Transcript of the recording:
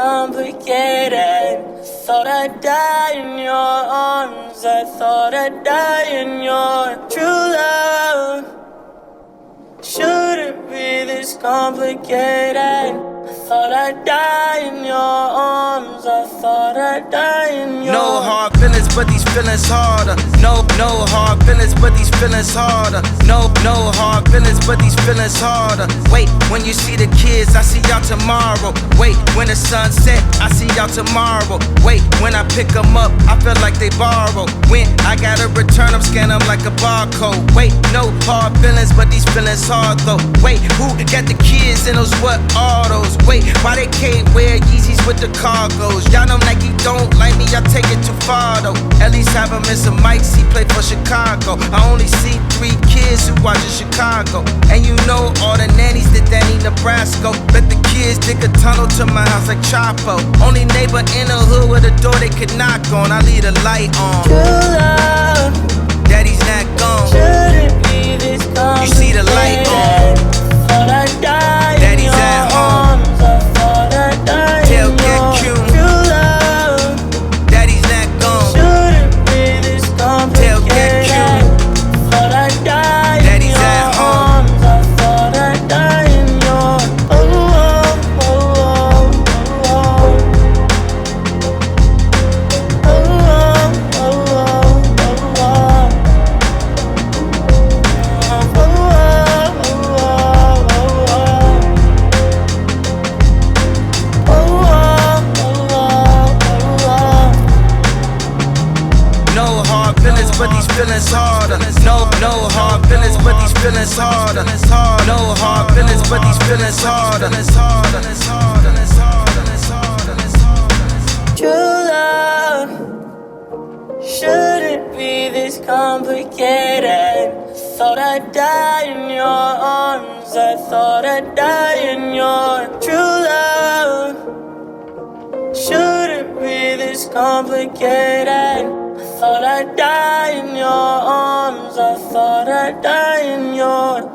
complicated. Thought I'd die in your arms. I thought I'd die in your true love. Shouldn't be this complicated. I thought I'd die in your arms. I thought I'd die in your No hard feelings, but these feelings harder. No, no hard feelings, but these feelings harder. No, no but these feelings harder. Wait, when you see the kids, I see y'all tomorrow. Wait, when the sun set, I see y'all tomorrow. Wait, when I pick them up, I feel like they borrow. When I gotta return them, scan them like a barcode. Wait, no hard feelings, but these feelings hard though. Wait, who got the kids in those what autos? Wait, why they can't wear Yeezys with the cargos? Y'all know Nike don't I take it too far though. At least have him in some mics, he play for Chicago. I only see three kids who watch in Chicago. And you know all the nannies that Danny Nebraska. Bet the kids dig a tunnel to my house like Chapo. Only neighbor in the hood with a door they could knock on. I leave the light on. But these feelings harder. No, no hard feelings, but these feelings harder. No hard feelings, but these feelings harder. True love shouldn't be this complicated. Thought I'd die in your arms. I thought I'd die in your true love. Shouldn't be this complicated. Thought I'd die in your arms. I thought I'd die in your